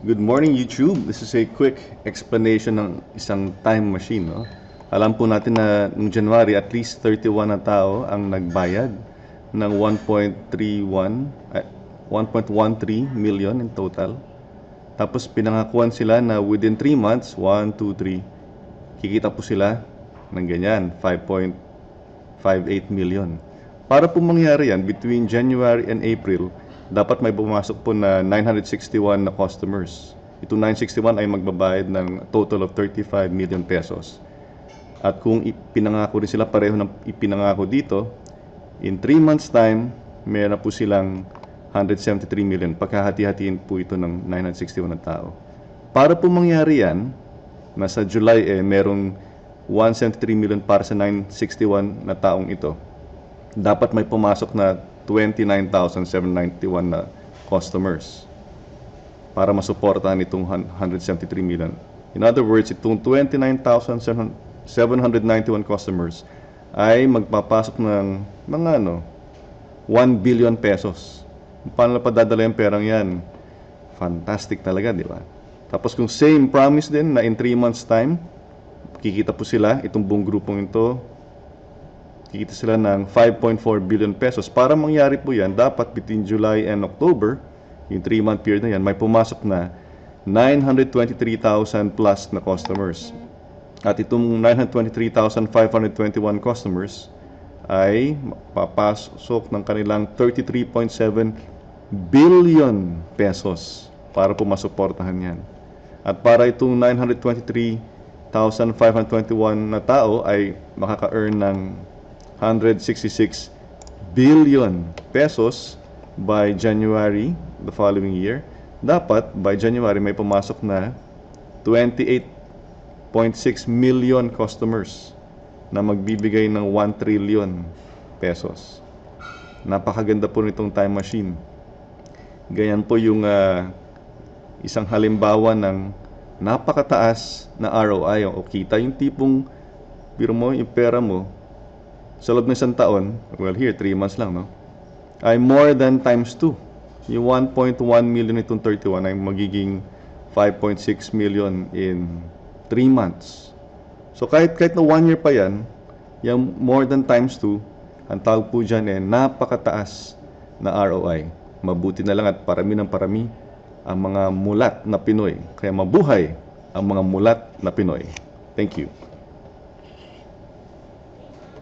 Good morning YouTube. This is a quick explanation ng isang time machine. No? Alam po natin na noong January at least 31 na tao ang nagbayad ng 1.31 eh, 1.13 million in total. Tapos pinangakuan sila na within 3 months, 1, 2, 3, kikita po sila ng ganyan, 5.58 million. Para po mangyari yan, between January and April, dapat may pumasok po na 961 na customers. Ito 961 ay magbabayad ng total of 35 million pesos. At kung ipinangako rin sila pareho ng ipinangako dito, in 3 months time, meron po silang 173 million. Pagkahati-hatiin po ito ng 961 na tao. Para po mangyari yan, nasa July eh, merong 173 million para sa 961 na taong ito. Dapat may pumasok na 29,791 na customers para masuportahan itong 173 million. In other words, itong 29,791 customers ay magpapasok ng mga ano, 1 billion pesos. Paano na padadala yung perang yan? Fantastic talaga, di ba? Tapos kung same promise din na in 3 months time, kikita po sila, itong buong grupong ito, kikita sila ng 5.4 billion pesos. Para mangyari po yan, dapat between July and October, yung 3-month period na yan, may pumasok na 923,000 plus na customers. At itong 923,521 customers ay papasok ng kanilang 33.7 billion pesos para po masuportahan yan. At para itong 923,521 na tao ay makaka-earn ng 166 billion pesos by January the following year. Dapat by January may pumasok na 28.6 million customers na magbibigay ng 1 trillion pesos. Napakaganda po nitong time machine. Ganyan po yung uh, isang halimbawa ng napakataas na ROI o kita yung tipong biro mo yung pera mo sa loob ng isang taon, well here, 3 months lang, no? Ay more than times 2. Yung 1.1 million itong 31 ay magiging 5.6 million in 3 months. So kahit kahit na 1 year pa yan, yung more than times 2, ang tawag po dyan eh, napakataas na ROI. Mabuti na lang at parami ng parami ang mga mulat na Pinoy. Kaya mabuhay ang mga mulat na Pinoy. Thank you.